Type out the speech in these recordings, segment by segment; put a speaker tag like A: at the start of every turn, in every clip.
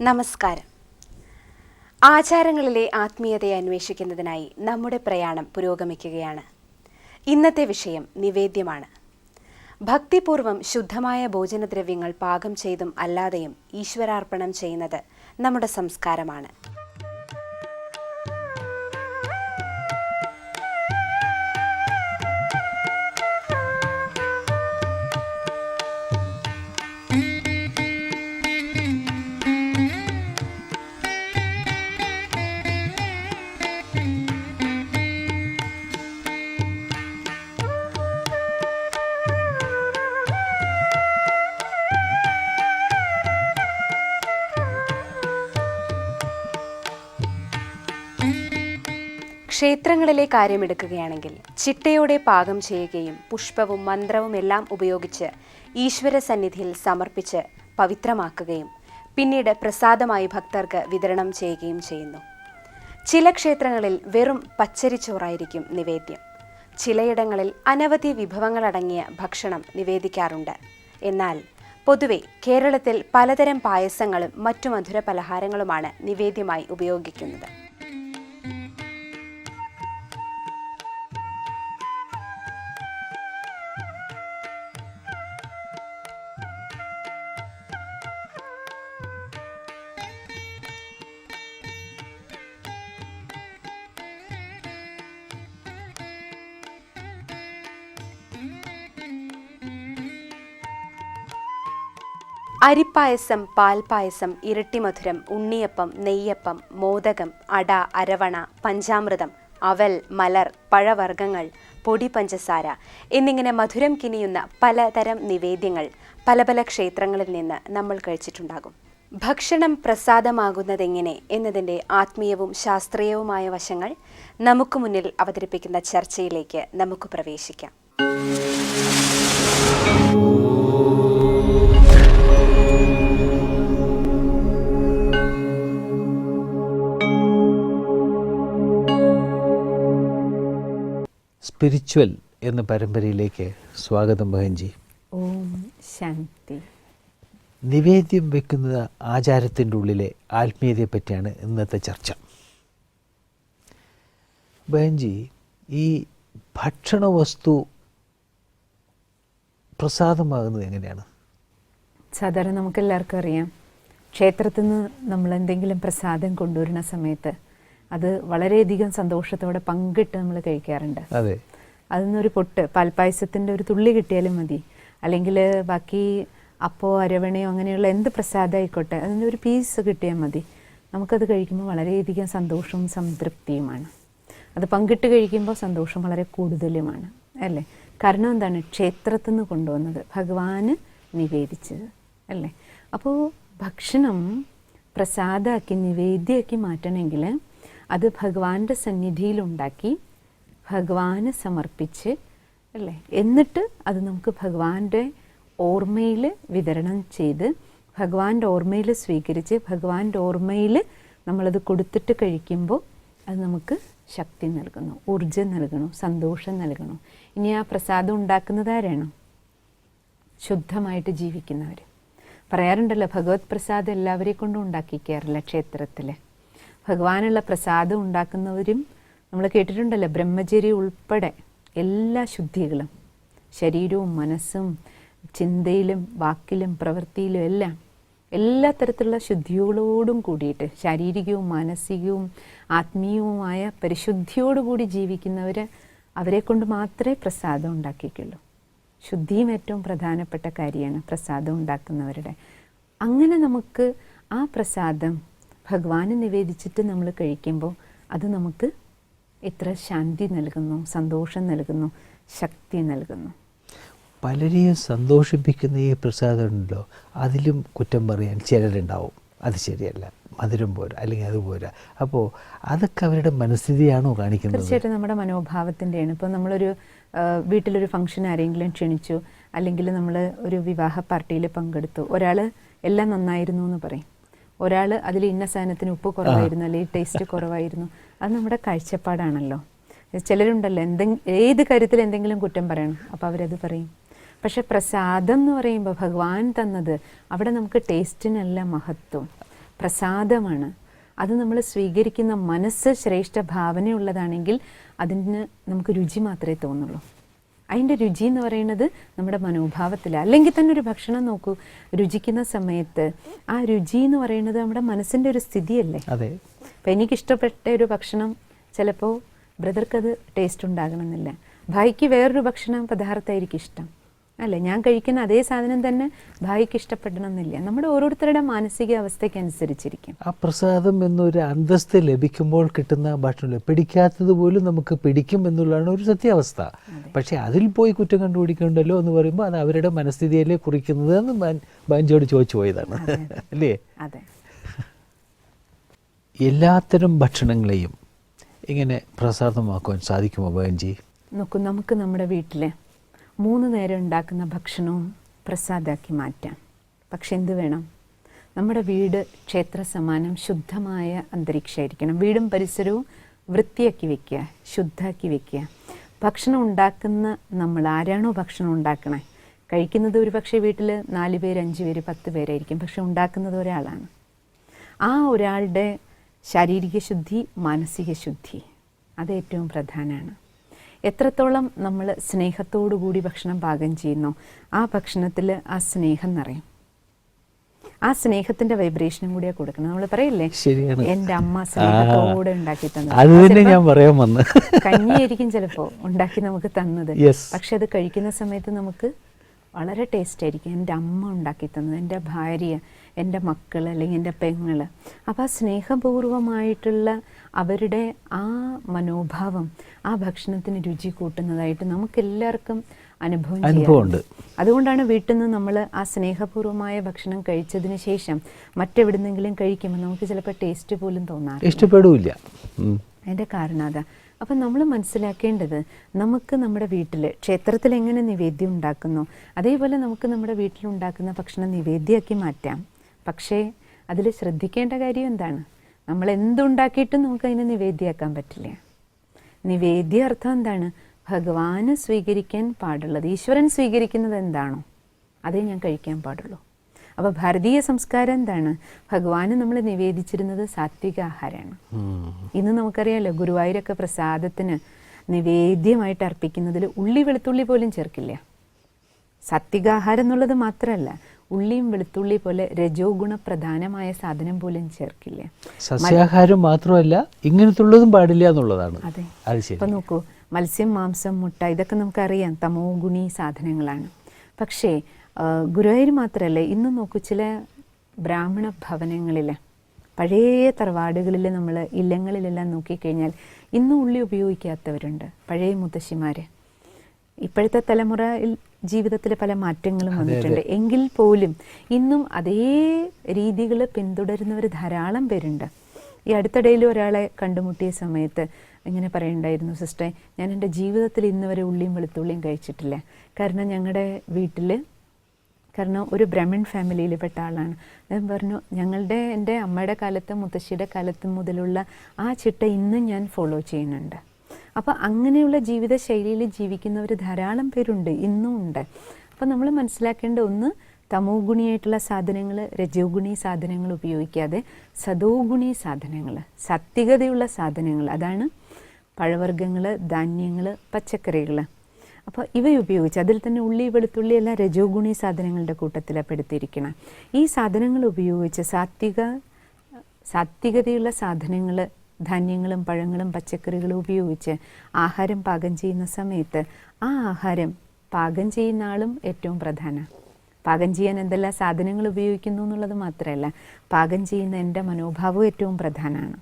A: നമസ്കാരം. ആചാരങ്ങളിലെ ആത്മീയതയെ അന്വേഷിക്കുന്നതിനായി നമ്മുടെ പ്രയാണം പുരോഗമിക്കുകയാണ്. ഇന്നത്തെ വിഷയം നിവേദ്യമാണ്. ഭക്തിപൂർവം ശുദ്ധമായ ഭോജനദ്രവ്യങ്ങൾ പാകം ചെയ്തും അല്ലാതെയും ഈശ്വരാർപ്പണം ചെയ്യുന്നത് നമ്മുടെ സംസ്കാരമാണ്. ക്ഷേത്രങ്ങളിലെ കാര്യമെടുക്കുകയാണെങ്കിൽ ചിട്ടയോടെ പാകം ചെയ്യുകയും പുഷ്പവും മന്ത്രവും എല്ലാം ഉപയോഗിച്ച് ഈശ്വര സന്നിധിയിൽ സമർപ്പിച്ച് പവിത്രമാക്കുകയും പിന്നീട് പ്രസാദമായി ഭക്തർക്ക് വിതരണം ചെയ്യുകയും ചെയ്യുന്നു. ചില ക്ഷേത്രങ്ങളിൽ വെറും പച്ചരിച്ചോറായിരിക്കും നിവേദ്യം. ചിലയിടങ്ങളിൽ അനവധി വിഭവങ്ങളടങ്ങിയ ഭക്ഷണം നിവേദിക്കാറുണ്ട്. എന്നാൽ പൊതുവെ കേരളത്തിൽ പലതരം പായസങ്ങളും മറ്റു മധുര പലഹാരങ്ങളുമാണ് നിവേദ്യമായി ഉപയോഗിക്കുന്നത്. അരിപ്പായസം പാൽപ്പായസം ഇരട്ടിമധുരം ഉണ്ണിയപ്പം നെയ്യപ്പം മോദകം അട അരവണ പഞ്ചാമൃതം അവൽ മലർ പഴവർഗങ്ങൾ പൊടി പഞ്ചസാര എന്നിങ്ങനെ മധുരം കിനിയുന്ന പലതരം നിവേദ്യങ്ങൾ പല പല ക്ഷേത്രങ്ങളിൽ നിന്ന് നമ്മൾ കഴിച്ചിട്ടുണ്ടാകും. ഭക്ഷണം പ്രസാദമാകുന്നതെങ്ങനെ എന്നതിന്റെ ആത്മീയവും ശാസ്ത്രീയവുമായ വശങ്ങൾ നമുക്ക് മുന്നിൽ അവതരിപ്പിക്കുന്ന ചർച്ചയിലേക്ക് നമുക്ക് പ്രവേശിക്കാം.
B: സ്പിരിച്വൽ എന്ന പരമ്പരയിലേക്ക് സ്വാഗതം ബഹൻജി.
C: ഓം ശാന്തി.
B: നിവേദ്യം വെക്കുന്നത് ആചാരത്തിന്റെ ഉള്ളിലെ ആത്മീയതയെ പറ്റിയാണ് ഇന്നത്തെ ചർച്ച. ബഹൻജി ഈ ഭക്ഷണ വസ്തു പ്രസാദമാകുന്നത് എങ്ങനെയാണ്?
C: സാധാരണ നമുക്കെല്ലാവർക്കും അറിയാം. ക്ഷേത്രത്തിൽ നിന്ന് നമ്മൾ എന്തെങ്കിലും പ്രസാദം കൊണ്ടുവരുന്ന സമയത്ത് അത് വളരെയധികം സന്തോഷത്തോടെ പങ്കിട്ട് നമ്മൾ കഴിക്കാറുണ്ട്.
B: അതെ.
C: അതിൽ നിന്നൊരു പൊട്ട് പാൽപ്പായസത്തിന്റെ ഒരു തുള്ളി കിട്ടിയാലും മതി. അല്ലെങ്കിൽ ബാക്കി അപ്പോ അരവണയോ അങ്ങനെയുള്ള എന്ത് പ്രസാദമായിക്കോട്ടെ അതിന്റെ ഒരു പീസ് കിട്ടിയാൽ മതി. നമുക്കത് കഴിക്കുമ്പോൾ വളരെയധികം സന്തോഷവും സംതൃപ്തിയുമാണ്. അത് പങ്കിട്ട് കഴിക്കുമ്പോൾ സന്തോഷം വളരെ കൂടുതലുമാണ് അല്ലേ? കാരണം എന്താണ്? ക്ഷേത്രത്തിൽ നിന്ന് കൊണ്ടുവന്നത് ഭഗവാന് നിവേദിച്ചത് അല്ലേ? അപ്പോൾ ഭക്ഷണം പ്രസാദമാക്കി നിവേദ്യമാക്കി മാറ്റണമെങ്കിൽ അത് ഭഗവാന്റെ സന്നിധിയിലുണ്ടാക്കി ഭഗവാന് സമർപ്പിച്ച് അല്ലേ? എന്നിട്ട് അത് നമുക്ക് ഭഗവാന്റെ ഓർമ്മയിൽ വിതരണം ചെയ്ത് ഭഗവാന്റെ ഓർമ്മയിൽ സ്വീകരിച്ച് ഭഗവാന്റെ ഓർമ്മയിൽ നമ്മളത് കൊടുത്തിട്ട് കഴിക്കുമ്പോൾ അത് നമുക്ക് ശക്തി നൽകുന്നു ഊർജം നൽകണു സന്തോഷം നൽകണു ഇനി ആ പ്രസാദം ഉണ്ടാക്കുന്നത് ആരാണ്? ശുദ്ധമായിട്ട് ജീവിക്കുന്നവർ പറയാറുണ്ടല്ലോ ഭഗവത് പ്രസാദം എല്ലാവരെയും കൊണ്ടും ഉണ്ടാക്കിക്കാറില്ല ക്ഷേത്രത്തിൽ ഭഗവാനുള്ള പ്രസാദം ഉണ്ടാക്കുന്നവരും നമ്മൾ കേട്ടിട്ടുണ്ടല്ലോ ബ്രഹ്മചരി ഉൾപ്പെടെ എല്ലാ ശുദ്ധികളും ശരീരവും മനസ്സും ചിന്തയിലും വാക്കിലും പ്രവൃത്തിയിലും എല്ലാം എല്ലാ തരത്തിലുള്ള ശുദ്ധികളോടും കൂടിയിട്ട് ശാരീരികവും മാനസികവും ആത്മീയവുമായ പരിശുദ്ധിയോടുകൂടി ജീവിക്കുന്നവർ അവരെ കൊണ്ട് മാത്രമേ പ്രസാദം ഉണ്ടാക്കിക്കുള്ളൂ ശുദ്ധിയും ഏറ്റവും പ്രധാനപ്പെട്ട കാര്യമാണ് പ്രസാദം ഉണ്ടാക്കുന്നവരുടെ. അങ്ങനെ നമുക്ക് ആ പ്രസാദം ഭഗവാന് നിവേദിച്ചിട്ട് നമ്മൾ കഴിക്കുമ്പോൾ അത് നമുക്ക് എത്ര ശാന്തി നൽകുന്നു സന്തോഷം നൽകുന്നു ശക്തി നൽകുന്നു.
B: പലരെയും സന്തോഷിപ്പിക്കുന്ന ഈ പ്രസാദം ഉണ്ടല്ലോ അതിലും കുറ്റം പറയാൻ ചിലരുണ്ടാവും. അത് ശരിയല്ല മധുരം പോരാ അല്ലെങ്കിൽ അത് പോരാ. അപ്പോൾ അതൊക്കെ അവരുടെ മനസ്ഥിതിയാണോ കാണിക്കുന്നത്?
C: തീർച്ചയായിട്ടും നമ്മുടെ മനോഭാവത്തിന്റെയാണ് ഇപ്പോൾ നമ്മളൊരു വീട്ടിലൊരു ഫംഗ്ഷൻ ആരെങ്കിലും ക്ഷണിച്ചു അല്ലെങ്കിൽ നമ്മൾ ഒരു വിവാഹ പാർട്ടിയിൽ പങ്കെടുത്തു ഒരാൾ എല്ലാം നന്നായിരുന്നു എന്ന് പറയും. ഒരാൾ അതിൽ ഇന്ന സാധനത്തിന് ഉപ്പ് കുറവായിരുന്നു അല്ലെങ്കിൽ ടേസ്റ്റ് കുറവായിരുന്നു. അത് നമ്മുടെ കാഴ്ചപ്പാടാണല്ലോ. ചിലരുണ്ടല്ലോ എന്തെങ്കിലും ഏത് കാര്യത്തിൽ എന്തെങ്കിലും കുറ്റം പറയണം അപ്പോൾ അവരത് പറയും. പക്ഷെ പ്രസാദം എന്ന് പറയുമ്പോൾ ഭഗവാൻ തന്നത് അവിടെ നമുക്ക് ടേസ്റ്റിനല്ല മഹത്വം. പ്രസാദമാണ്. അത് നമ്മൾ സ്വീകരിക്കുന്ന മനസ്സ് ശ്രേഷ്ഠ ഭാവനയുള്ളതാണെങ്കിൽ അതിന് നമുക്ക് രുചി മാത്രമേ തോന്നുള്ളൂ. അതിന്റെ രുചി എന്ന് പറയുന്നത് നമ്മുടെ മനോഭാവത്തിൽ അല്ലെങ്കിൽ തന്നെ ഒരു ഭക്ഷണം നോക്കൂ രുചിക്കുന്ന സമയത്ത് ആ രുചി എന്ന് പറയുന്നത് നമ്മുടെ മനസ്സിന്റെ ഒരു സ്ഥിതിയല്ലേ?
B: അതെ.
C: അപ്പം എനിക്കിഷ്ടപ്പെട്ട ഒരു ഭക്ഷണം ചിലപ്പോൾ ബ്രദർക്കത് ടേസ്റ്റ് ഉണ്ടാകണമെന്നില്ല. ഭായിക്ക് വേറൊരു ഭക്ഷണം പദാർത്ഥമായിരിക്കും ഇഷ്ടം. അല്ലേ? ഞാൻ കഴിക്കുന്ന അതേ സാധനം തന്നെ ഭായിക്ക് ഇഷ്ടപ്പെടണം എന്നില്ല നമ്മുടെ ഓരോരുത്തരുടെ മാനസിക അവസ്ഥയ്ക്ക് അനുസരിച്ചിരിക്കും
B: ആ പ്രസാദം എന്നൊരു അന്തസ്ത് ലഭിക്കുമ്പോൾ കിട്ടുന്ന ഭക്ഷണം പിടിക്കാത്തത് പോലും നമുക്ക് പിടിക്കും എന്നുള്ളതാണ് ഒരു സത്യാവസ്ഥ. പക്ഷേ അതിൽ പോയി കുറ്റം കണ്ടുപിടിക്കണ്ടല്ലോ എന്ന് പറയുമ്പോൾ അത് അവരുടെ മനസ്ഥിതിയല്ലേ കുറിക്കുന്നത് എന്ന് ബാഞ്ചോട് ചോദിച്ചു പോയതാണ്. അല്ലേ?
C: അതെ.
B: എല്ലാത്തരം ഭക്ഷണങ്ങളെയും ഇങ്ങനെ പ്രസാദമാക്കുവാൻ സാധിക്കുമോ ബാഞ്ചി
C: നോക്കൂ നമുക്ക് നമ്മുടെ വീട്ടിൽ മൂന്ന് നേരം ഉണ്ടാക്കുന്ന ഭക്ഷണവും പ്രസാദമാക്കി മാറ്റാം. പക്ഷെ എന്ത് വേണം? നമ്മുടെ വീട് ക്ഷേത്ര സമാനം ശുദ്ധമായ അന്തരീക്ഷമായിരിക്കണം. വീടും പരിസരവും വൃത്തിയാക്കി വെക്കുക ശുദ്ധാക്കി വെക്കുക. ഭക്ഷണം ഉണ്ടാക്കുന്ന നമ്മൾ ആരാണോ ഭക്ഷണം ഉണ്ടാക്കണേ? കഴിക്കുന്നത് ഒരു പക്ഷേ വീട്ടിൽ നാല് പേര് അഞ്ച് പേര് പത്ത് പേരായിരിക്കും. പക്ഷെ ഉണ്ടാക്കുന്നത് ഒരാളാണ്. ആ ഒരാളുടെ ശാരീരിക ശുദ്ധി മാനസിക ശുദ്ധി അത് ഏറ്റവും പ്രധാനമാണ്. എത്രത്തോളം നമ്മൾ സ്നേഹത്തോടു കൂടി ഭക്ഷണം പാകം ചെയ്യുന്നോ ആ ഭക്ഷണത്തിൽ ആ സ്നേഹം നിറയും. ആ സ്നേഹത്തിന്റെ വൈബ്രേഷനും കൂടിയാ കൊടുക്കണം നമ്മൾ പറയില്ലേ?
B: ശരിയാണ്.
C: എന്റെ അമ്മ സ്നേഹത്തോടെ ഉണ്ടാക്കി തന്നത്.
B: അത് തന്നെ ഞാൻ പറയാൻ വന്നു.
C: കഞ്ഞിയായിരിക്കും ചിലപ്പോ ഉണ്ടാക്കി നമുക്ക് തന്നത്. പക്ഷെ അത് കഴിക്കുന്ന സമയത്ത് നമുക്ക് വളരെ ടേസ്റ്റ് ആയിരിക്കും. എന്റെ അമ്മ ഉണ്ടാക്കി തന്നത് എന്റെ ഭാര്യ എന്റെ മക്കൾ അല്ലെങ്കിൽ എന്റെ പെങ്ങൾ അപ്പോൾ ആ സ്നേഹപൂർവമായിട്ടുള്ള അവരുടെ ആ മനോഭാവം ആ ഭക്ഷണത്തിന് രുചി കൂട്ടുന്നതായിട്ട് നമുക്കെല്ലാവർക്കും അനുഭവം.
B: അനുഭവമുണ്ട്.
C: അതുകൊണ്ടാണ് വീട്ടിൽ നിന്ന് നമ്മൾ ആ സ്നേഹപൂർവമായ ഭക്ഷണം കഴിച്ചതിന് ശേഷം മറ്റെവിടുന്നെങ്കിലും കഴിക്കുമ്പോൾ നമുക്ക് ചിലപ്പോൾ ടേസ്റ്റ് പോലും തോന്നാറില്ല.
B: ഇഷ്ടപ്പെടില്ല അതിന്റെ
C: അതിന്റെ കാരണം അതാ. അപ്പം നമ്മൾ മനസ്സിലാക്കേണ്ടത് നമുക്ക് നമ്മുടെ വീട്ടിൽ ക്ഷേത്രത്തിൽ എങ്ങനെ നിവേദ്യം ഉണ്ടാക്കുന്നു? അതേപോലെ നമുക്ക് നമ്മുടെ വീട്ടിലുണ്ടാക്കുന്ന ഭക്ഷണം നിവേദ്യമാക്കി മാറ്റാം. പക്ഷേ അതിൽ ശ്രദ്ധിക്കേണ്ട കാര്യം എന്താണ്? നമ്മൾ എന്തുണ്ടാക്കിയിട്ടും നമുക്ക് അതിനെ നിവേദ്യമാക്കാൻ പറ്റില്ല. നിവേദ്യ അർത്ഥം എന്താണ്? ഭഗവാന് സ്വീകരിക്കാൻ പാടുള്ളത് ഈശ്വരൻ സ്വീകരിക്കുന്നത് എന്താണോ അതേ ഞാൻ കഴിക്കാൻ പാടുള്ളൂ. അപ്പോൾ ഭാരതീയ സംസ്കാരം എന്താണ്? ഭഗവാന് നമ്മൾ നിവേദിച്ചിരുന്നത് സാത്വിക ആഹാരമാണ്. ഇന്ന് നമുക്കറിയാലോ ഗുരുവായൂരൊക്കെ പ്രസാദത്തിന് നിവേദ്യമായിട്ട് അർപ്പിക്കുന്നതിൽ ഉള്ളി വെളുത്തുള്ളി പോലും ചേർക്കില്ല. സാത്വികാഹാരം എന്നുള്ളത് മാത്രമല്ല ഉള്ളിയും വെളുത്തുള്ളി പോലെ രജോ ഗുണപ്രധാനമായ സാധനം പോലും ചേർക്കില്ല.
B: സസ്യാഹാരം മാത്രമല്ല ഇങ്ങനത്തുള്ളതും പാടില്ല എന്നുള്ളതാണ്.
C: അതെ. അപ്പൊ നോക്കൂ മത്സ്യം മാംസം മുട്ട ഇതൊക്കെ നമുക്കറിയാം. തമോ ഗുണി സാധനങ്ങളാണ്. പക്ഷേ ഗുരുവായൂർ മാത്രമല്ല ഇന്ന് നോക്കൂ ചില ബ്രാഹ്മണ ഭവനങ്ങളിൽ പഴയ തറവാടുകളിൽ നമ്മൾ ഇല്ലങ്ങളിലെല്ലാം നോക്കിക്കഴിഞ്ഞാൽ ഇന്നും ഉള്ളി ഉപയോഗിക്കാത്തവരുണ്ട് പഴയ മുത്തശ്ശിമാർ ഇപ്പോഴത്തെ തലമുറയിൽ ജീവിതത്തിൽ പല മാറ്റങ്ങളും വന്നിട്ടുണ്ട്. എങ്കിൽ പോലും ഇന്നും അതേ രീതികൾ പിന്തുടരുന്നവർ ധാരാളം പേരുണ്ട്. ഈ അടുത്തിടയിൽ ഒരാളെ കണ്ടുമുട്ടിയ സമയത്ത് ഇങ്ങനെ പറയുന്നുണ്ടായിരുന്നു സിസ്റ്ററെ ഞാൻ എന്റെ ജീവിതത്തിൽ ഇന്ന് വരെ ഉള്ളിയും വെളുത്തുള്ളിയും കഴിച്ചിട്ടില്ല. കാരണം ഞങ്ങളുടെ വീട്ടിൽ കാരണം ഒരു ബ്രഹ്മൺ ഫാമിലിയിൽ പെട്ട ആളാണ്. ഞാൻ പറഞ്ഞു ഞങ്ങളുടെ എന്റെ അമ്മയുടെ കാലത്തും മുത്തശ്ശിയുടെ കാലത്തും മുതലുള്ള ആ ചിട്ട ഇന്നും ഞാൻ ഫോളോ ചെയ്യുന്നുണ്ട്. അപ്പോൾ അങ്ങനെയുള്ള ജീവിത ശൈലിയിൽ ജീവിക്കുന്നവർ ധാരാളം പേരുണ്ട് ഇന്നും ഉണ്ട്. അപ്പോൾ നമ്മൾ മനസ്സിലാക്കേണ്ട ഒന്ന് തമോ ഗുണിയായിട്ടുള്ള സാധനങ്ങൾ രജോ ഗുണി സാധനങ്ങൾ ഉപയോഗിക്കാതെ സദോ ഗുണി സാധനങ്ങൾ സത്വികതയുള്ള സാധനങ്ങൾ അതാണ് പഴവർഗങ്ങൾ ധാന്യങ്ങൾ പച്ചക്കറികൾ അപ്പോൾ ഇവയുപയോഗിച്ച് അതിൽ തന്നെ ഉള്ളി വെളുത്തുള്ളി എല്ലാം രജോ ഗുണി സാധനങ്ങളുടെ കൂട്ടത്തിലാണ് പെടുത്തിയിരിക്കണം. ഈ സാധനങ്ങൾ ഉപയോഗിച്ച് സാത്വിക സാത്വികതയുള്ള സാധനങ്ങൾ ധാന്യങ്ങളും പഴങ്ങളും പച്ചക്കറികളും ഉപയോഗിച്ച് ആഹാരം പാകം ചെയ്യുന്ന സമയത്ത് ആ ആഹാരം പാകം ചെയ്യുന്ന ആളും ഏറ്റവും പ്രധാന. പാകം ചെയ്യാൻ എന്തെല്ലാം സാധനങ്ങൾ ഉപയോഗിക്കുന്നു എന്നുള്ളത് മാത്രമല്ല പാകം ചെയ്യുന്ന എന്റെ മനോഭാവവും ഏറ്റവും പ്രധാനമാണ്.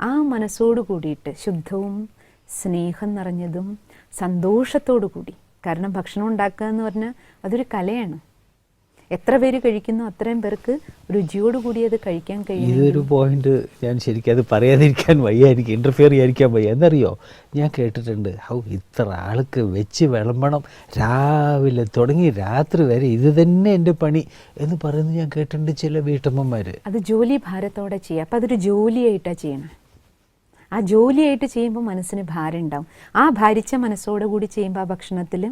C: ആ മനസ്സോട് കൂടിയിട്ട് ശുദ്ധവും സ്നേഹം നിറഞ്ഞതും സന്തോഷത്തോടു കൂടി. കാരണം ഭക്ഷണം ഉണ്ടാക്കുക എന്ന് പറഞ്ഞാൽ അതൊരു കലയാണ്. എത്ര പേര് കഴിക്കുന്നു അത്രയും പേർക്ക് രുചിയോട് കൂടി അത് കഴിക്കാൻ കഴിയും
B: ഇതൊരു പോയിന്റ് ഞാൻ ശരിക്കും അത് പറയാതിരിക്കാൻ വയ്യ. എനിക്ക് ഇന്റർഫിയർ ചെയ്യാതിരിക്കാൻ വയ്യ. എന്നറിയോ? ഞാൻ കേട്ടിട്ടുണ്ട്. ഹൗ ഇത്ര ആൾക്ക് വെച്ച് വിളമ്പണം. രാവിലെ തുടങ്ങി രാത്രി വരെ ഇത് തന്നെ എന്റെ പണി എന്ന് പറയുന്നത് ഞാൻ കേട്ടിട്ടുണ്ട് ചില വീട്ടമ്മമാർ
C: അത് ജോലി ഭാരത്തോടെ ചെയ്യുക. അപ്പം അതൊരു ജോലിയായിട്ടാണ് ചെയ്യണം. ആ ജോലിയായിട്ട് ചെയ്യുമ്പോൾ മനസ്സിന് ഭാരം ഉണ്ടാവും ആ ഭാരിച്ച മനസ്സോടുകൂടി ചെയ്യുമ്പോൾ ആ ഭക്ഷണത്തിൽ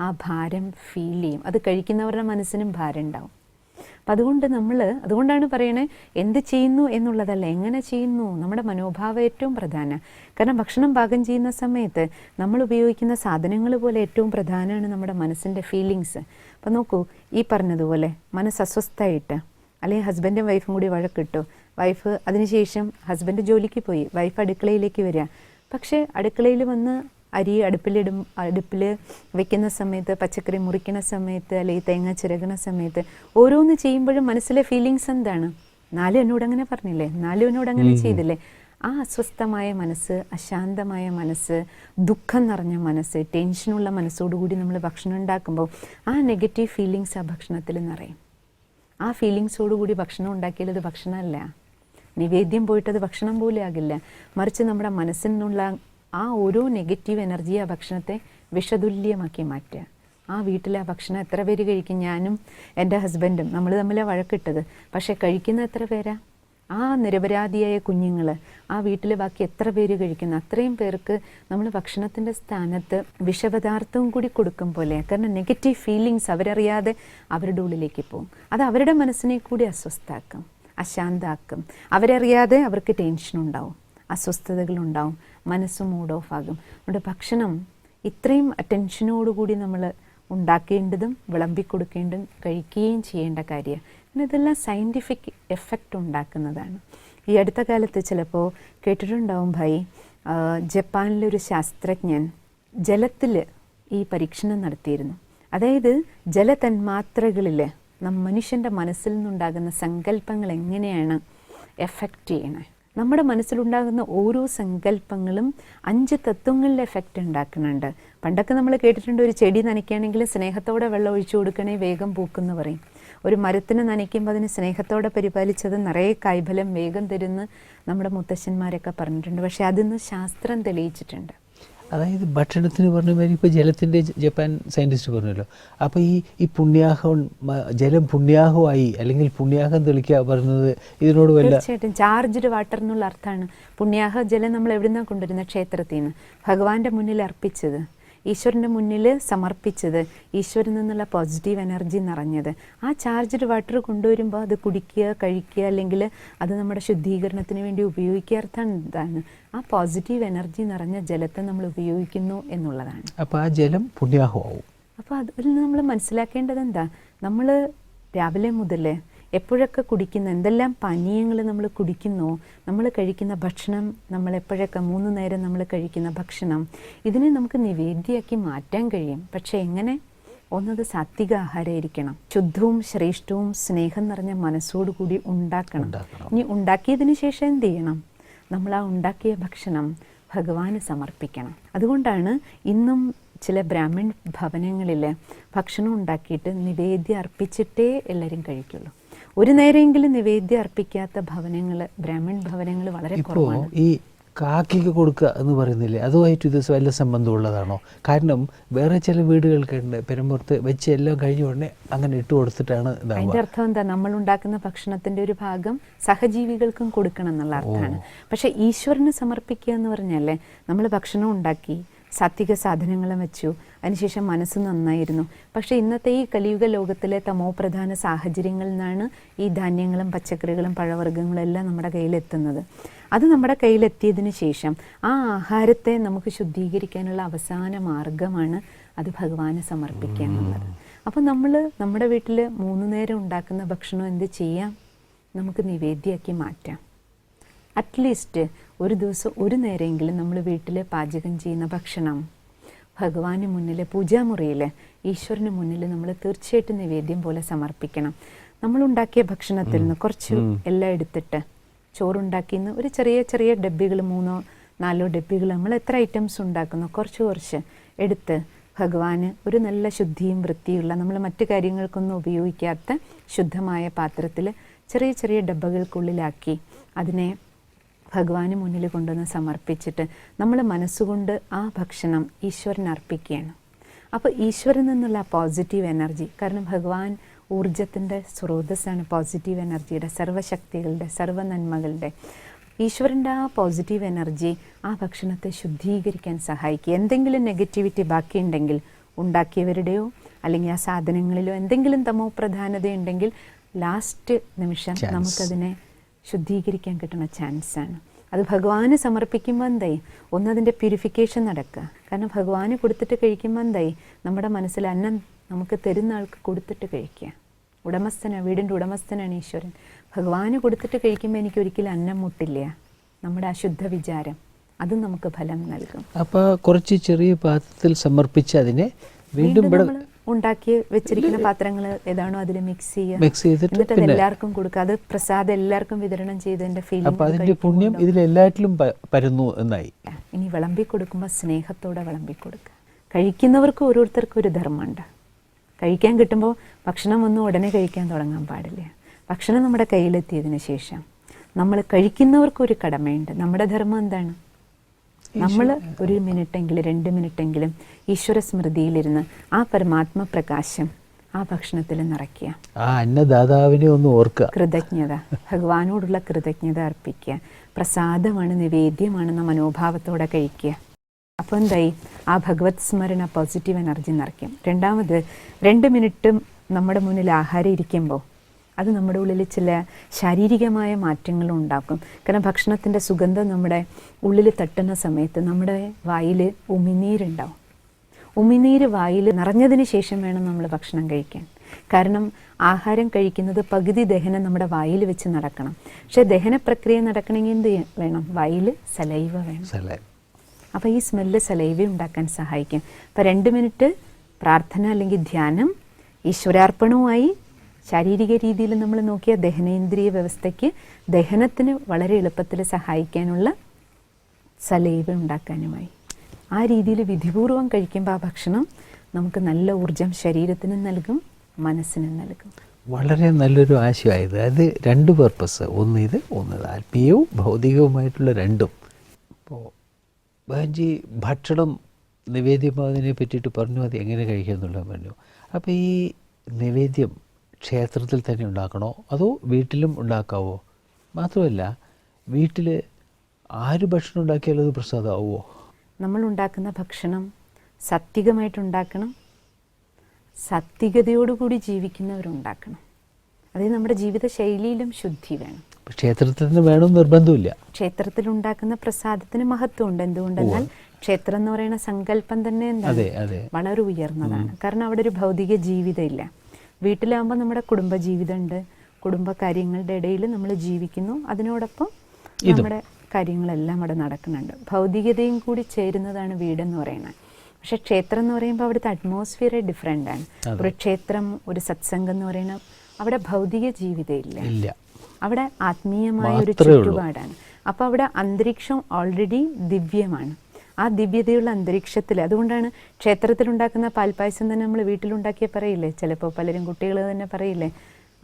C: ആ ഭാരം ഫീൽ ചെയ്യും. അത് കഴിക്കുന്നവരുടെ മനസ്സിനും ഭാരം ഉണ്ടാവും അപ്പം അതുകൊണ്ട് നമ്മൾ അതുകൊണ്ടാണ് പറയണേ എന്ത് ചെയ്യുന്നു എന്നുള്ളതല്ല എങ്ങനെ ചെയ്യുന്നു നമ്മുടെ മനോഭാവം ഏറ്റവും പ്രധാന. കാരണം ഭക്ഷണം പാകം ചെയ്യുന്ന സമയത്ത് നമ്മൾ ഉപയോഗിക്കുന്ന സാധനങ്ങൾ പോലെ ഏറ്റവും പ്രധാനമാണ് നമ്മുടെ മനസ്സിന്റെ ഫീലിങ്സ് അപ്പം നോക്കൂ ഈ പറഞ്ഞതുപോലെ മനസ്സ് അസ്വസ്ഥമായിട്ട് അല്ലെങ്കിൽ ഹസ്ബൻഡും വൈഫും കൂടി വഴക്കിട്ടു വൈഫ് അതിനുശേഷം ഹസ്ബൻഡ് ജോലിക്ക് പോയി. വൈഫ് അടുക്കളയിലേക്ക് വരിക. പക്ഷേ അടുക്കളയിൽ വന്ന് അരി അടുപ്പിലിടും അടുപ്പിൽ വെക്കുന്ന സമയത്ത് പച്ചക്കറി മുറിക്കുന്ന സമയത്ത് അല്ലെങ്കിൽ തേങ്ങ ചിരകണ സമയത്ത് ഓരോന്ന് ചെയ്യുമ്പോഴും മനസ്സിലെ ഫീലിങ്സ് എന്താണ്? നാലും എന്നോട് അങ്ങനെ പറഞ്ഞില്ലേ? നാലും എന്നോട് അങ്ങനെ ചെയ്തില്ലേ? ആ അസ്വസ്ഥമായ മനസ്സ് അശാന്തമായ മനസ്സ് ദുഃഖം നിറഞ്ഞ മനസ്സ് ടെൻഷനുള്ള മനസ്സോടുകൂടി നമ്മൾ ഭക്ഷണം ഉണ്ടാക്കുമ്പോൾ ആ നെഗറ്റീവ് ഫീലിങ്സ് ആ ഭക്ഷണത്തിൽ നിറയും. ആ ഫീലിങ്സോടുകൂടി ഭക്ഷണം ഉണ്ടാക്കിയാൽ അത് ഭക്ഷണമല്ല. നിവേദ്യം പോയിട്ട് അത് ഭക്ഷണം പോലെ ആകില്ല. മറിച്ച് നമ്മുടെ മനസ്സിൽ നിന്നുള്ള ആ ഓരോ നെഗറ്റീവ് എനർജി ആ ഭക്ഷണത്തെ വിഷതുല്യമാക്കി മാറ്റുക. ആ വീട്ടിലെ ഭക്ഷണം എത്ര പേര് കഴിക്കും? ഞാനും എന്റെ ഹസ്ബൻഡും നമ്മൾ തമ്മിലാണ് വഴക്കിട്ടത്. പക്ഷേ കഴിക്കുന്ന എത്ര പേരാ? ആ നിരപരാധിയായ കുഞ്ഞുങ്ങൾ ആ വീട്ടിൽ ബാക്കി എത്ര പേര് കഴിക്കുന്നു? അത്രയും പേർക്ക് നമ്മൾ ഭക്ഷണത്തിന്റെ സ്ഥാനത്ത് വിഷപദാർത്ഥവും കൂടി കൊടുക്കും പോലെ. കാരണം നെഗറ്റീവ് ഫീലിങ്സ് അവരറിയാതെ അവരുടെ ഉള്ളിലേക്ക് പോകും. അത് അവരുടെ മനസ്സിനെ കൂടി അസ്വസ്ഥാക്കും അശാന്താക്കും. അവരറിയാതെ അവർക്ക് ടെൻഷൻ ഉണ്ടാവും അസ്വസ്ഥതകളുണ്ടാവും. മനസ്സ് മൂഡ് ഓഫ് ആകും. നമ്മുടെ ഭക്ഷണം ഇത്രയും അറ്റൻഷനോടുകൂടി നമ്മൾ ഉണ്ടാക്കേണ്ടതും വിളമ്പിക്കൊടുക്കേണ്ടതും കഴിക്കുകയും ചെയ്യേണ്ട കാര്യമാണ്. പിന്നെ ഇതെല്ലാം സയന്റിഫിക് എഫക്റ്റ് ഉണ്ടാക്കുന്നതാണ്. ഈ അടുത്ത കാലത്ത് ചിലപ്പോൾ കേട്ടിട്ടുണ്ടാവും ഭായി ജപ്പാനിലൊരു ശാസ്ത്രജ്ഞൻ ജലത്തിൽ ഈ പരീക്ഷണം നടത്തിയിരുന്നു. അതായത് ജലതന്മാത്രകളിൽ മനുഷ്യന്റെ മനസ്സിൽ നിന്നുണ്ടാകുന്ന സങ്കല്പങ്ങൾ എങ്ങനെയാണ് എഫക്റ്റ് ചെയ്യണേ? നമ്മുടെ മനസ്സിലുണ്ടാകുന്ന ഓരോ സങ്കല്പങ്ങളും അഞ്ച് തത്വങ്ങളിൽ എഫക്റ്റ് ഉണ്ടാക്കുന്നുണ്ട്. പണ്ടൊക്കെ നമ്മൾ കേട്ടിട്ടുണ്ട് ഒരു ചെടി നനയ്ക്കുകയാണെങ്കിൽ സ്നേഹത്തോടെ വെള്ളം ഒഴിച്ചു കൊടുക്കണേ വേഗം പൂക്കെന്ന് പറയും. ഒരു മരത്തിന് നനയ്ക്കുമ്പോൾ അതിന് സ്നേഹത്തോടെ പരിപാലിച്ചത് നിറയെ കായ്ഫലം വേഗം തരുന്ന് നമ്മുടെ മുത്തശ്ശന്മാരൊക്കെ പറഞ്ഞിട്ടുണ്ട്. പക്ഷേ അതിന്ന് ശാസ്ത്രം തെളിയിച്ചിട്ടുണ്ട്.
B: അതായത് ഭക്ഷണത്തിന് പറഞ്ഞ മാതിരി ഇപ്പോൾ ജലത്തിന്റെ ജപ്പാൻ സയന്റിസ്റ്റ് പറഞ്ഞല്ലോ. അപ്പോൾ ഈ ഈ പുണ്യാഹം ജലം പുണ്യാഹമായി അല്ലെങ്കിൽ പുണ്യാഹം തെളിക്കുക പറയുന്നത് ഇതിനോട് വല്ല
C: തീർച്ചയായിട്ടും. ചാർജ്ഡ് വാട്ടർ എന്നുള്ള അർത്ഥമാണ് പുണ്യാഹ ജലം നമ്മൾ എവിടുന്നാണ് കൊണ്ടുവരുന്നത് ക്ഷേത്രത്തിൽ നിന്ന് ഭഗവാന്റെ മുന്നിൽ അർപ്പിച്ചത്. ഈശ്വരന്റെ മുന്നിൽ സമർപ്പിച്ചത് ഈശ്വരിൽ നിന്നുള്ള പോസിറ്റീവ് എനർജി നിറഞ്ഞത്. ആ ചാർജ്ഡ് വാട്ടർ കൊണ്ടുവരുമ്പോൾ അത് കുടിക്കുക കഴിക്കുക അല്ലെങ്കിൽ അത് നമ്മുടെ ശുദ്ധീകരണത്തിന് വേണ്ടി ഉപയോഗിക്കുക അർത്ഥം എന്താണ്? ആ പോസിറ്റീവ് എനർജി നിറഞ്ഞ ജലത്തെ നമ്മൾ ഉപയോഗിക്കുന്നു എന്നുള്ളതാണ്.
B: അപ്പോൾ ആ ജലം പുണ്യാഹമാവും
C: അപ്പോൾ അതിൽ നിന്ന് നമ്മൾ മനസ്സിലാക്കേണ്ടത് എന്താ? നമ്മൾ രാവിലെ മുതൽ എപ്പോഴൊക്കെ കുടിക്കുന്ന എന്തെല്ലാം പാനീയങ്ങൾ നമ്മൾ കുടിക്കുന്നോ നമ്മൾ കഴിക്കുന്ന ഭക്ഷണം നമ്മൾ എപ്പോഴൊക്കെ മൂന്ന് നേരം നമ്മൾ കഴിക്കുന്ന ഭക്ഷണം ഇതിനെ നമുക്ക് നിവേദ്യമാക്കി മാറ്റാൻ കഴിയും. പക്ഷേ എങ്ങനെ? ഒന്നത് സാത്വിക ആഹാരമായിരിക്കണം. ശുദ്ധവും ശ്രേഷ്ഠവും സ്നേഹം നിറഞ്ഞ മനസ്സോടുകൂടി ഉണ്ടാക്കണം.
B: ഉണ്ടാക്കണം.
C: ഇനി ഉണ്ടാക്കിയതിന് ശേഷം എന്ത് ചെയ്യണം? നമ്മൾ ആ ഉണ്ടാക്കിയ ഭക്ഷണം ഭഗവാന് സമർപ്പിക്കണം. അതുകൊണ്ടാണ് ഇന്നും ചില ബ്രാഹ്മൺ ഭവനങ്ങളിൽ ഭക്ഷണം ഉണ്ടാക്കിയിട്ട് നിവേദ്യം അർപ്പിച്ചിട്ടേ എല്ലാവരും കഴിക്കുള്ളൂ. ഒരു നേരെയെങ്കിലും നിവേദ്യം അർപ്പിക്കാത്ത ഭവനങ്ങൾ ബ്രാഹ്മൺ ഭവനങ്ങൾ വളരെ കുറവാണ്.
B: ഈ കാക്കിക്ക് കൊടുക്കുക എന്ന് പറയുന്നില്ലേ? അതുമായിട്ട് ഇത് വല്ല സംബന്ധമുള്ളതാണോ? കാരണം വേറെ ചില വീടുകൾക്കുണ്ട് പെരുമ്പുറത്ത് വെച്ച് എല്ലാം കഴിഞ്ഞ ഉടനെ അങ്ങനെ ഇട്ട് കൊടുത്തിട്ടാണ്
C: അതിന്റെ അർത്ഥം എന്താ? നമ്മൾ ഉണ്ടാക്കുന്ന ഭക്ഷണത്തിന്റെ ഒരു ഭാഗം സഹജീവികൾക്കും കൊടുക്കണം എന്നുള്ള അർത്ഥമാണ്. പക്ഷെ ഈശ്വരന് സമർപ്പിക്കുക എന്ന് പറഞ്ഞാലേ നമ്മൾ ഭക്ഷണം ഉണ്ടാക്കി സാത്വിക സാധനങ്ങളും വെച്ചു. അതിനുശേഷം മനസ്സ് നന്നായിരുന്നു. പക്ഷെ ഇന്നത്തെ ഈ കലിയുഗ ലോകത്തിലെ തമോ പ്രധാന സാഹചര്യങ്ങളിൽ നിന്നാണ് ഈ ധാന്യങ്ങളും പച്ചക്കറികളും പഴവർഗങ്ങളും എല്ലാം നമ്മുടെ കയ്യിലെത്തുന്നത്. അത് നമ്മുടെ കയ്യിലെത്തിയതിനു ശേഷം ആ ആഹാരത്തെ നമുക്ക് ശുദ്ധീകരിക്കാനുള്ള അവസാന മാർഗമാണ് അത് ഭഗവാനെ സമർപ്പിക്കുക എന്നുള്ളത് അപ്പോൾ നമ്മൾ നമ്മുടെ വീട്ടിൽ മൂന്ന് നേരം ഉണ്ടാക്കുന്ന ഭക്ഷണം എന്ത് ചെയ്യാം? നമുക്ക് നിവേദ്യമാക്കി മാറ്റാം. അറ്റ്ലീസ്റ്റ് ഒരു ദിവസം ഒരു നേരമെങ്കിലും നമ്മൾ വീട്ടിൽ പാചകം ചെയ്യുന്ന ഭക്ഷണം ഭഗവാന് മുന്നിൽ പൂജാമുറിയിൽ ഈശ്വരന് മുന്നിൽ നമ്മൾ തീർച്ചയായിട്ടും നിവേദ്യം പോലെ സമർപ്പിക്കണം. നമ്മൾ ഉണ്ടാക്കിയ ഭക്ഷണത്തിൽ നിന്ന് കുറച്ച് എല്ലാം എടുത്തിട്ട് ചോറുണ്ടാക്കിയെന്ന് ഒരു ചെറിയ ചെറിയ ഡബ്ബികൾ മൂന്നോ നാലോ ഡബ്ബികൾ നമ്മൾ എത്ര ഐറ്റംസ് ഉണ്ടാക്കുന്നു കുറച്ച് കുറച്ച് എടുത്ത് ഭഗവാന് ഒരു നല്ല ശുദ്ധിയും വൃത്തിയുള്ള നമ്മൾ മറ്റു കാര്യങ്ങൾക്കൊന്നും ഉപയോഗിക്കാത്ത ശുദ്ധമായ പാത്രത്തിൽ ചെറിയ ചെറിയ ഡബ്ബകൾക്കുള്ളിലാക്കി അതിനെ ഭഗവാന് മുന്നിൽ കൊണ്ടുവന്ന് സമർപ്പിച്ചിട്ട് നമ്മൾ മനസ്സുകൊണ്ട് ആ ഭക്ഷണം ഈശ്വരന് അർപ്പിക്കുകയാണ്. അപ്പോൾ ഈശ്വരൻ നിന്നുള്ള പോസിറ്റീവ് എനർജി കാരണം ഭഗവാൻ ഊർജത്തിന്റെ സ്രോതസ്സാണ് പോസിറ്റീവ് എനർജിയുടെ സർവശക്തികളുടെ സർവ നന്മകളുടെ ഈശ്വരന്റെ ആ പോസിറ്റീവ് എനർജി ആ ഭക്ഷണത്തെ ശുദ്ധീകരിക്കാൻ സഹായിക്കുക എന്തെങ്കിലും നെഗറ്റിവിറ്റി ബാക്കിയുണ്ടെങ്കിൽ ഉണ്ടാക്കിയവരുടെയോ അല്ലെങ്കിൽ ആ സാധനങ്ങളിലോ എന്തെങ്കിലും തമോ പ്രധാനതയുണ്ടെങ്കിൽ ലാസ്റ്റ് നിമിഷം നമുക്കതിനെ ശുദ്ധീകരിക്കാൻ കിട്ടുന്ന ചാൻസാണ്. അത് ഭഗവാന് സമർപ്പിക്കുമ്പോൾ എന്തായി? ഒന്നതിന്റെ പ്യൂരിഫിക്കേഷൻ നടക്കുക. കാരണം ഭഗവാന് കൊടുത്തിട്ട് കഴിക്കുമ്പോൾ എന്തായി? നമ്മുടെ മനസ്സിൽ അന്നം നമുക്ക് തരുന്ന ആൾക്ക് കൊടുത്തിട്ട് കഴിക്കുക. ഉടമസ്ഥനാണ് വീടിന്റെ ഉടമസ്ഥനാണ് ഈശ്വരൻ. ഭഗവാന് കൊടുത്തിട്ട് കഴിക്കുമ്പോൾ എനിക്ക് ഒരിക്കലും അന്നം മുട്ടില്ല. നമ്മുടെ അശുദ്ധ വിചാരം. അതും നമുക്ക് ഫലം നൽകും.
B: അപ്പോൾ കുറച്ച് ചെറിയ പാത്രത്തിൽ സമർപ്പിച്ച് അതിനെ വീണ്ടും
C: ഉണ്ടാക്കി വെച്ചിരിക്കുന്ന പാത്രങ്ങൾ ഏതാണോ അതിൽ മിക്സ് ചെയ്യുക.
B: മിക്സ് ചെയ്തിട്ട്
C: എന്നിട്ട് അത്
B: പിന്നെ
C: എല്ലാവർക്കും കൊടുക്കുക. അത് പ്രസാദം എല്ലാവർക്കും വിതരണം ചെയ്തതിന്റെ
B: അപ്പോൾ
C: അപ്പൊ
B: അതിന്റെ പുണ്യം ഇതിൽ എല്ലാറ്റിലും പരന്നു എന്നായി.
C: ഇനി വിളമ്പി കൊടുക്കുമ്പോൾ സ്നേഹത്തോടെ വിളമ്പി കൊടുക്കുക. കഴിക്കുന്നവർക്ക് ഓരോരുത്തർക്കും ഒരു ധർമ്മമുണ്ട്. കഴിക്കാൻ കിട്ടുമ്പോൾ ഭക്ഷണം ഒന്നും ഉടനെ കഴിക്കാൻ തുടങ്ങാൻ പാടില്ല. ഭക്ഷണം നമ്മുടെ കയ്യിലെത്തിയതിന് ശേഷം നമ്മൾ കഴിക്കുന്നവർക്ക് ഒരു കടമയുണ്ട്. നമ്മുടെ ധർമ്മം എന്താണ്? നമ്മൾ ഒരു മിനിറ്റെങ്കിലും രണ്ട് മിനിറ്റെങ്കിലും ഈശ്വര സ്മൃതിയിലിരുന്ന് ആ പരമാത്മ പ്രകാശം ആ ഭക്ഷണത്തിൽ നിറയ്ക്കുക.
B: ആ അന്നദാതാവിനെ ഒന്ന് ഓർക്കുക.
C: കൃതജ്ഞത ഭഗവാനോടുള്ള കൃതജ്ഞത അർപ്പിക്കുക. പ്രസാദമാണ് നിവേദ്യമാണെന്ന മനോഭാവത്തോടെ കഴിക്കുക. അപ്പോൾ എന്തായി? ആ ഭഗവത് സ്മരണ പോസിറ്റീവ് എനർജി നിറയ്ക്കും. രണ്ടാമത് രണ്ട് മിനിറ്റും നമ്മുടെ മുന്നിൽ ആഹാരം ഇരിക്കുമ്പോൾ അത് നമ്മുടെ ഉള്ളിൽ ചില ശാരീരികമായ മാറ്റങ്ങൾ ഉണ്ടാക്കും. കാരണം ഭക്ഷണത്തിന്റെ സുഗന്ധം നമ്മുടെ ഉള്ളിൽ തട്ടുന്ന സമയത്ത് നമ്മുടെ വായിൽ ഉമിനീരുണ്ടാവും. ഉമിനീര് വായിൽ നിറഞ്ഞതിന് ശേഷം വേണം നമ്മൾ ഭക്ഷണം കഴിക്കാൻ. കാരണം ആഹാരം കഴിക്കുന്നത് പകുതി ദഹനം നമ്മുടെ വായിൽ വെച്ച് നടക്കണം. പക്ഷേ ദഹന പ്രക്രിയ നടക്കണമെങ്കിൽ എന്ത് വേണം? വായിൽ സലൈവ വേണം. അപ്പോൾ ഈ സ്മെല്ല് സലൈവ ഉണ്ടാക്കാൻ സഹായിക്കും. അപ്പോൾ രണ്ട് മിനിറ്റ് പ്രാർത്ഥന അല്ലെങ്കിൽ ധ്യാനം ഈശ്വരാർപ്പണവുമായി ശാരീരിക രീതിയിൽ നമ്മൾ നോക്കിയ ദഹനേന്ദ്രിയ വ്യവസ്ഥയ്ക്ക് ദഹനത്തിന് വളരെ എളുപ്പത്തിൽ സഹായിക്കാനുള്ള സലൈവ ഉണ്ടാക്കാനുമായി. ആ രീതിയിൽ വിധിപൂർവം കഴിക്കുമ്പോൾ ആ ഭക്ഷണം നമുക്ക് നല്ല ഊർജം ശരീരത്തിന് നൽകും മനസ്സിനും നൽകും.
B: വളരെ നല്ലൊരു ആശയമായത്. അത് രണ്ട് പർപ്പസ് ഒന്ന് ഇത് ഒന്ന്. ആത്മീയവും ഭൗതികവുമായിട്ടുള്ള രണ്ടും. ഇപ്പോൾ ബാജി ഭക്ഷണം നിവേദ്യമാവതിനെ പറ്റിയിട്ട് പറഞ്ഞു അത് എങ്ങനെ കഴിക്കുക എന്നുള്ളത് പറഞ്ഞു. അപ്പോൾ ഈ നിവേദ്യം ക്ഷേത്രത്തിൽ തന്നെ ഉണ്ടാക്കണോ? അതോ വീട്ടിലും ഉണ്ടാക്കാവോ? മാത്രമല്ല വീട്ടിൽ ആര് ഭക്ഷണം ഉണ്ടാക്കിയാലും അത് പ്രസാദമാവുമോ
C: നമ്മൾ ഉണ്ടാക്കുന്ന ഭക്ഷണം സത്വികമായിട്ടുണ്ടാക്കണം സത്വികതയോടുകൂടി ജീവിക്കുന്നവരുണ്ടാക്കണം. അതായത് നമ്മുടെ ജീവിത ശൈലിയിലും ശുദ്ധി വേണം.
B: ക്ഷേത്രത്തിൽ വേണമെന്ന് നിർബന്ധമില്ല.
C: ക്ഷേത്രത്തിൽ ഉണ്ടാക്കുന്ന പ്രസാദത്തിന് മഹത്വമുണ്ട്. എന്തുകൊണ്ടെന്നാൽ ക്ഷേത്രം എന്ന് പറയുന്ന സങ്കല്പം തന്നെ എന്താണ്? വളരെ ഉയർന്നതാണ്. കാരണം അവിടെ ഒരു ഭൗതിക ജീവിതമില്ല വീട്ടിലാകുമ്പോൾ നമ്മുടെ കുടുംബ ജീവിതമുണ്ട് കുടുംബ കാര്യങ്ങളുടെ ഇടയിൽ നമ്മൾ ജീവിക്കുന്നു. അതിനോടൊപ്പം നമ്മുടെ കാര്യങ്ങളെല്ലാം അവിടെ നടക്കുന്നുണ്ട്. ഭൗതികതയും കൂടി ചേരുന്നതാണ് വീടെന്ന് പറയുന്നത്. പക്ഷെ ക്ഷേത്രം എന്ന് പറയുമ്പോൾ അവിടുത്തെ അറ്റ്മോസ്ഫിയർ ഡിഫറെന്റ് ആണ്. ഒരു ക്ഷേത്രം ഒരു സത്സംഗം എന്ന് പറയുന്ന അവിടെ ഭൗതിക ജീവിതമില്ല
B: ഇല്ല.
C: അവിടെ ആത്മീയമായ ഒരു ചുറ്റുപാടാണ്. അപ്പോൾ അവിടെ അന്തരീക്ഷം ഓൾറെഡി ദിവ്യമാണ്. ആ ദിവ്യതയുള്ള അന്തരീക്ഷത്തിൽ. അതുകൊണ്ടാണ് ക്ഷേത്രത്തിൽ ഉണ്ടാക്കുന്ന പാൽപ്പായസം തന്നെ നമ്മൾ വീട്ടിലുണ്ടാക്കിയ പറയില്ലേ? ചിലപ്പോൾ പലരും കുട്ടികൾ തന്നെ പറയില്ലേ?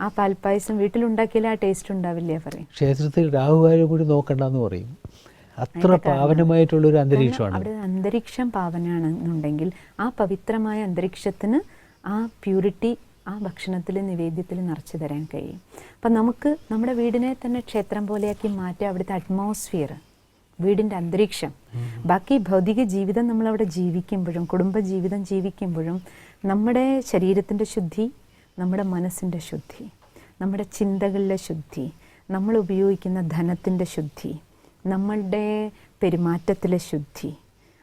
C: ആ പാൽപ്പായസം വീട്ടിലുണ്ടാക്കിയാലേ ആ ടേസ്റ്റ് ഉണ്ടാവില്ല പറയും?
B: ക്ഷേത്രത്തിൽ രാഹുകാരെ കൂടി നോക്കണ്ടെന്ന് പറയും. അത്ര പാവനമായിട്ടുള്ള ഒരു അന്തരീക്ഷമാണ്.
C: അവിടെ അന്തരീക്ഷം പാവനാണെന്നുണ്ടെങ്കിൽ ആ പവിത്രമായ അന്തരീക്ഷത്തിന് ആ പ്യൂരിറ്റി ആ ഭക്ഷണത്തിൽ നിവേദ്യത്തിൽ നിറച്ചു തരാൻ കഴിയും. അപ്പം നമുക്ക് നമ്മുടെ വീടിനെ തന്നെ ക്ഷേത്രം പോലെയാക്കി മാറ്റുക അവിടുത്തെ അറ്റ്മോസ്ഫിയർ വീടിന്റെ അന്തരീക്ഷം. ബാക്കി ഭൗതിക ജീവിതം നമ്മളവിടെ ജീവിക്കുമ്പോഴും കുടുംബ ജീവിതം ജീവിക്കുമ്പോഴും നമ്മുടെ ശരീരത്തിന്റെ ശുദ്ധി നമ്മുടെ മനസ്സിന്റെ ശുദ്ധി നമ്മുടെ ചിന്തകളിലെ ശുദ്ധി നമ്മൾ ഉപയോഗിക്കുന്ന ധനത്തിന്റെ ശുദ്ധി നമ്മളുടെ പെരുമാറ്റത്തിലെ ശുദ്ധി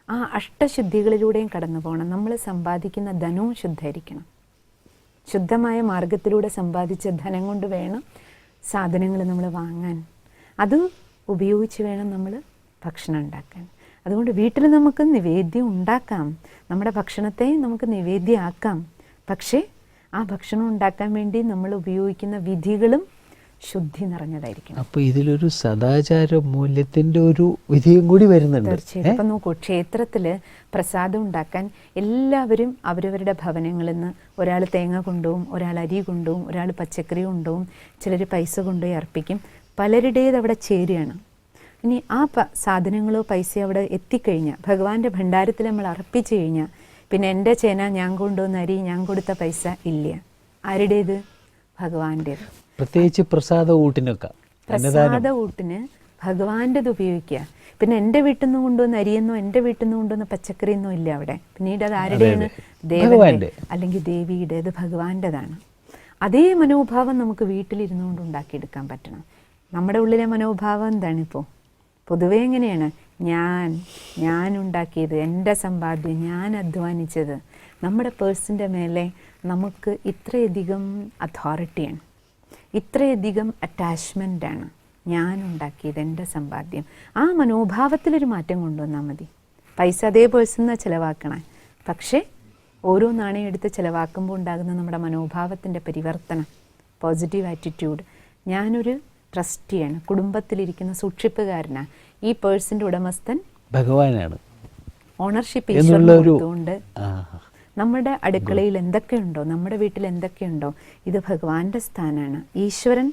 C: ആ അഷ്ടശുദ്ധികളിലൂടെയും കടന്നു പോകണം. നമ്മൾ സമ്പാദിക്കുന്ന ധനവും ശുദ്ധീകരിക്കണം ശുദ്ധമായ മാർഗത്തിലൂടെ സമ്പാദിച്ച ധനം കൊണ്ട് വേണം സാധനങ്ങൾ നമ്മൾ വാങ്ങാൻ. അത് ഉപയോഗിച്ച് വേണം നമ്മൾ ഭക്ഷണം ഉണ്ടാക്കാൻ. അതുകൊണ്ട് വീട്ടിൽ നമുക്ക് നിവേദ്യം ഉണ്ടാക്കാം. നമ്മുടെ ഭക്ഷണത്തെ നമുക്ക് നിവേദ്യമാക്കാം. പക്ഷേ ആ ഭക്ഷണം ഉണ്ടാക്കാൻ വേണ്ടി നമ്മൾ ഉപയോഗിക്കുന്ന വിധികളും ശുദ്ധി നിറഞ്ഞതായിരിക്കണം.
B: അപ്പൊ ഇതിലൊരു സദാചാര മൂല്യത്തിന്റെ ഒരു വിധിയും കൂടി വരുന്നുണ്ട്.
C: തീർച്ചയായും ഇപ്പം നോക്കൂ ക്ഷേത്രത്തിൽ പ്രസാദം ഉണ്ടാക്കാൻ എല്ലാവരും അവരവരുടെ ഭവനങ്ങളിൽ നിന്ന് ഒരാൾ തേങ്ങ കൊണ്ടുപോകും ഒരാൾ അരി കൊണ്ടുപോകും ഒരാൾ പച്ചക്കറി കൊണ്ടുപോകും ചിലർ പൈസ കൊണ്ടുപോയി അർപ്പിക്കും. പലരുടേത് അവിടെ ചേരുകയാണ്. ഇനി ആ പ സാധനങ്ങളോ പൈസയോ അവിടെ എത്തിക്കഴിഞ്ഞാൽ ഭഗവാന്റെ ഭണ്ഡാരത്തിൽ നമ്മൾ അർപ്പിച്ചു കഴിഞ്ഞാൽ പിന്നെ എന്റെ ചേന ഞാൻ കൊണ്ടുവന്ന അരി ഞാൻ കൊടുത്ത പൈസ ഇല്ല. ആരുടേത്? ഭഗവാന്റെ
B: പ്രത്യേകിച്ച് പ്രസാദ ഊട്ടിനൊക്കെ.
C: പ്രസാദ ഊട്ടിന് ഭഗവാന്റേത് ഉപയോഗിക്കുക. പിന്നെ എന്റെ വീട്ടിൽ നിന്ന് കൊണ്ടുവന്ന അരിയെന്നോ എന്റെ വീട്ടിൽ നിന്ന് കൊണ്ടുവന്ന പച്ചക്കറിയെന്നോ ഇല്ല അവിടെ. പിന്നീട് അത് ആരുടെയാണ് ദേവന്റെ അല്ലെങ്കിൽ ദേവിയുടെ അത് ഭഗവാന്റെതാണ്. അതേ മനോഭാവം നമുക്ക് വീട്ടിലിരുന്നുകൊണ്ട് ഉണ്ടാക്കിയെടുക്കാൻ പറ്റണം. നമ്മുടെ ഉള്ളിലെ മനോഭാവം എന്താണിപ്പോൾ പൊതുവേ എങ്ങനെയാണ്? ഞാൻ ഞാൻ ഉണ്ടാക്കിയത് എന്റെ സമ്പാദ്യം ഞാൻ അധ്വാനിച്ചത്. നമ്മുടെ പേഴ്സിന്റെ മേലെ നമുക്ക് ഇത്രയധികം അതോറിറ്റിയാണ്. ഇത്രയധികം അറ്റാച്ച്മെന്റാണ് ഞാൻ ഉണ്ടാക്കിയത് എന്റെ സമ്പാദ്യം. ആ മനോഭാവത്തിലൊരു മാറ്റം കൊണ്ടുവന്നാൽ മതി. പൈസ അതേ പേഴ്സിൽ നിന്ന് ചിലവാക്കണേ. പക്ഷേ ഓരോ നാണയം എടുത്ത് ചിലവാക്കുമ്പോൾ ഉണ്ടാകുന്ന നമ്മുടെ മനോഭാവത്തിന്റെ പരിവർത്തനം പോസിറ്റീവ് ആറ്റിറ്റ്യൂഡ്. ഞാനൊരു ട്രസ്റ്റിയാണ് കുടുംബത്തിലിരിക്കുന്ന സൂക്ഷിപ്പുകാരനാണ് ഈ പേഴ്സിന്റെ ഉടമസ്ഥൻ
B: ഭഗവാനാണ്.
C: ഓണർഷിപ്പ്
B: ഒരു
C: നമ്മുടെ അടുക്കളയിൽ എന്തൊക്കെയുണ്ടോ നമ്മുടെ വീട്ടിൽ എന്തൊക്കെയുണ്ടോ ഇത് ഭഗവാന്റെ സ്ഥാനമാണ് ഈശ്വരൻ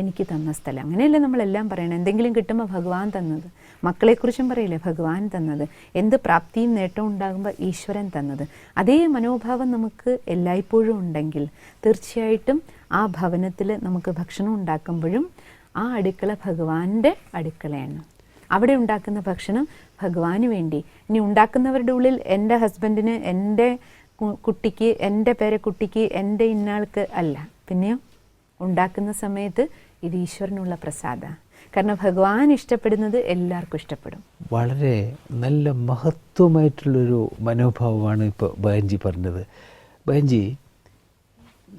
C: എനിക്ക് തന്ന സ്ഥലം. അങ്ങനെയല്ലേ നമ്മളെല്ലാം പറയണം? എന്തെങ്കിലും കിട്ടുമ്പോൾ ഭഗവാൻ തന്നത്. മക്കളെക്കുറിച്ചും പറയില്ലേ? ഭഗവാൻ തന്നത്. എന്ത് പ്രാപ്തിയും നേട്ടവും ഉണ്ടാകുമ്പോൾ ഈശ്വരൻ തന്നത്. അതേ മനോഭാവം നമുക്ക് എല്ലായ്പ്പോഴും ഉണ്ടെങ്കിൽ തീർച്ചയായിട്ടും ആ ഭവനത്തിൽ നമുക്ക് ഭക്ഷണം ഉണ്ടാക്കുമ്പോഴും ആ അടുക്കള ഭഗവാന്റെ അടുക്കളയാണ്. അവിടെ ഉണ്ടാക്കുന്ന ഭക്ഷണം ഭഗവാന് വേണ്ടി. ഇനി ഉണ്ടാക്കുന്നവരുടെ ഉള്ളിൽ എന്റെ ഹസ്ബൻഡിന് എന്റെ കുട്ടിക്ക് എന്റെ പേരക്കുട്ടിക്ക് എന്റെ ഇന്നാൾക്ക് അല്ല. പിന്നെയോ? ഉണ്ടാക്കുന്ന സമയത്ത് ഇത് ഈശ്വരനുള്ള പ്രസാദ. കാരണം ഭഗവാൻ ഇഷ്ടപ്പെടുന്നത് എല്ലാവർക്കും ഇഷ്ടപ്പെടും.
B: വളരെ നല്ല മഹത്വമായിട്ടുള്ളൊരു മനോഭാവമാണ് ഇപ്പോൾ ബയൻജി പറഞ്ഞത്. ബയൻജി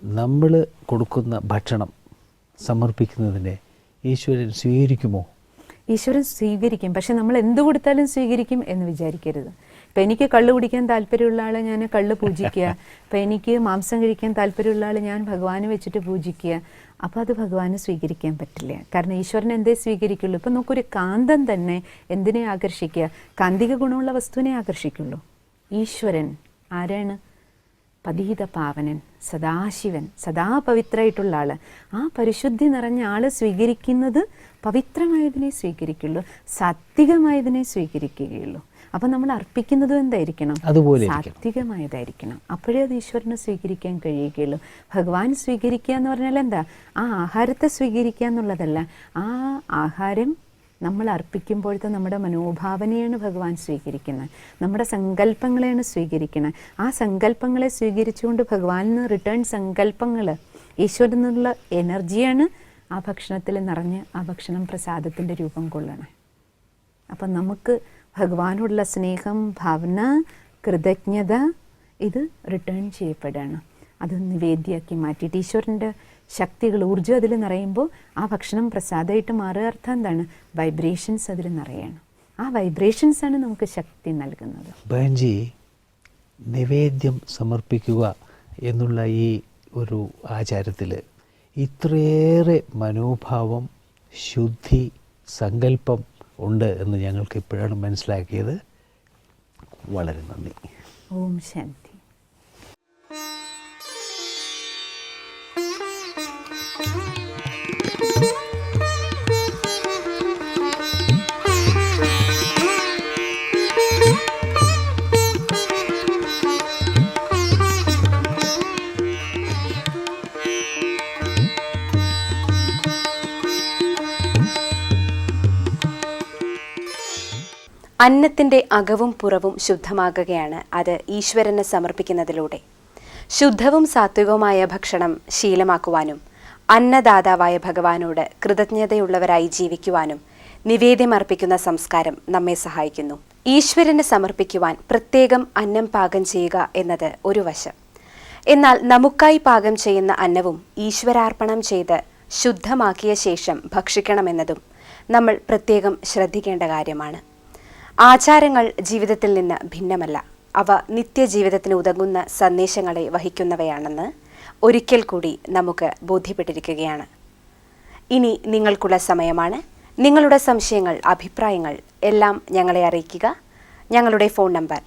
B: നമ്മൾ കൊടുക്കുന്ന ഭക്ഷണം സമർപ്പിക്കുന്നതിനെ ഈശ്വരൻ സ്വീകരിക്കുമോ?
C: ഈശ്വരൻ സ്വീകരിക്കും. പക്ഷെ നമ്മൾ എന്ത് കൊടുത്താലും സ്വീകരിക്കും എന്ന് വിചാരിക്കരുത്. ഇപ്പം എനിക്ക് കള്ള് കുടിക്കാൻ താല്പര്യമുള്ള ആളെ ഞാൻ കള്ള് പൂജിക്കുക. ഇപ്പം എനിക്ക് മാംസം കഴിക്കാൻ താല്പര്യമുള്ള ആളെ ഞാൻ ഭഗവാന് വെച്ചിട്ട് പൂജിക്കുക. അപ്പോൾ അത് ഭഗവാന് സ്വീകരിക്കാൻ പറ്റില്ല. കാരണം ഈശ്വരൻ എന്തേ സ്വീകരിക്കുള്ളൂ? ഇപ്പം നമുക്കൊരു കാന്തം തന്നെ എന്തിനെ ആകർഷിക്കുക? കാന്തിക ഗുണമുള്ള വസ്തുവിനെ ആകർഷിക്കുള്ളൂ. ഈശ്വരൻ ആരാണ്? പതീത പാവനൻ സദാശിവൻ സദാ പവിത്രമായിട്ടുള്ള ആൾ ആ പരിശുദ്ധി നിറഞ്ഞ ആൾ സ്വീകരിക്കുന്നത് പവിത്രമായതിനെ സ്വീകരിക്കുള്ളൂ സാത്വികമായതിനെ സ്വീകരിക്കുകയുള്ളൂ. അപ്പം നമ്മൾ അർപ്പിക്കുന്നതും എന്തായിരിക്കണം?
B: അതുപോലെ.
C: സാത്വികമായതായിരിക്കണം. അപ്പോഴേ അത് ഈശ്വരനെ സ്വീകരിക്കാൻ കഴിയുകയുള്ളൂ. ഭഗവാൻ സ്വീകരിക്കുക എന്ന് പറഞ്ഞാൽ എന്താ? ആ ആഹാരത്തെ സ്വീകരിക്കുക എന്നുള്ളതല്ല. ആ ആഹാരം നമ്മൾ അർപ്പിക്കുമ്പോഴത്തെ നമ്മുടെ മനോഭാവനയാണ് ഭഗവാൻ സ്വീകരിക്കുന്നത്. നമ്മുടെ സങ്കല്പങ്ങളെയാണ് സ്വീകരിക്കുന്നത്. ആ സങ്കല്പങ്ങളെ സ്വീകരിച്ചുകൊണ്ട് ഭഗവാനിൽ നിന്ന് റിട്ടേൺ സങ്കല്പങ്ങൾ ഈശ്വരൻ നിന്നുള്ള എനർജിയാണ് ആ ഭക്ഷണത്തിൽ നിറഞ്ഞ് ആ ഭക്ഷണം പ്രസാദത്തിന്റെ രൂപം കൊള്ളണം. അപ്പം നമുക്ക് ഭഗവാനോടുള്ള സ്നേഹം ഭാവന കൃതജ്ഞത ഇത് റിട്ടേൺ ചെയ്യപ്പെടണം. അത് നിവേദ്യമാക്കി മാറ്റിയിട്ട് ഈശ്വരന്റെ ശക്തികൾ ഊർജം അതിൽ നിറയുമ്പോൾ ആ ഭക്ഷണം പ്രസാദമായിട്ട് മാറുക അർത്ഥം എന്താണ്? വൈബ്രേഷൻസ് അതിൽ നിറയാണ്. ആ വൈബ്രേഷൻസ് ആണ് നമുക്ക് ശക്തി നൽകുന്നത്.
B: ബഹൻജി നിവേദ്യം സമർപ്പിക്കുക എന്നുള്ള ഈ ഒരു ആചാരത്തിൽ ഇത്രയേറെ മനോഭാവം ശുദ്ധി സങ്കല്പം ഉണ്ട് എന്ന് ഞങ്ങൾക്ക് ഇപ്പോഴാണ് മനസ്സിലാക്കിയത്. വളരെ നന്ദി.
C: ഓം ശാന്തി.
A: അന്നത്തിന്റെ അകവും പുറവും ശുദ്ധമാകുകയാണ് അത് ഈശ്വരന് സമർപ്പിക്കുന്നതിലൂടെ. ശുദ്ധവും സാത്വികവുമായ ഭക്ഷണം ശീലമാക്കുവാനും അന്നദാതാവായ ഭഗവാനോട് കൃതജ്ഞതയുള്ളവരായി ജീവിക്കുവാനും നിവേദ്യമർപ്പിക്കുന്ന സംസ്കാരം നമ്മെ സഹായിക്കുന്നു. ഈശ്വരന് സമർപ്പിക്കുവാൻ പ്രത്യേകം അന്നം പാകം ചെയ്യുക എന്നത് ഒരു വശം. എന്നാൽ നമുക്കായി പാകം ചെയ്യുന്ന അന്നവും ഈശ്വരാർപ്പണം ചെയ്ത് ശുദ്ധമാക്കിയ ശേഷം ഭക്ഷിക്കണമെന്നതും നമ്മൾ പ്രത്യേകം ശ്രദ്ധിക്കേണ്ട കാര്യമാണ്. ആചാരങ്ങൾ ജീവിതത്തിൽ നിന്ന് ഭിന്നമല്ല. അവ നിത്യജീവിതത്തിന് ഉതകുന്ന സന്ദേശങ്ങളെ വഹിക്കുന്നവയാണെന്ന് ഒരിക്കൽ കൂടി നമുക്ക് ബോധ്യപ്പെട്ടിരിക്കുകയാണ്. ഇനി നിങ്ങൾക്കുള്ള സമയമാണ്. നിങ്ങളുടെ സംശയങ്ങൾ അഭിപ്രായങ്ങൾ എല്ലാം ഞങ്ങളെ അറിയിക്കുക. ഞങ്ങളുടെ ഫോൺ നമ്പർ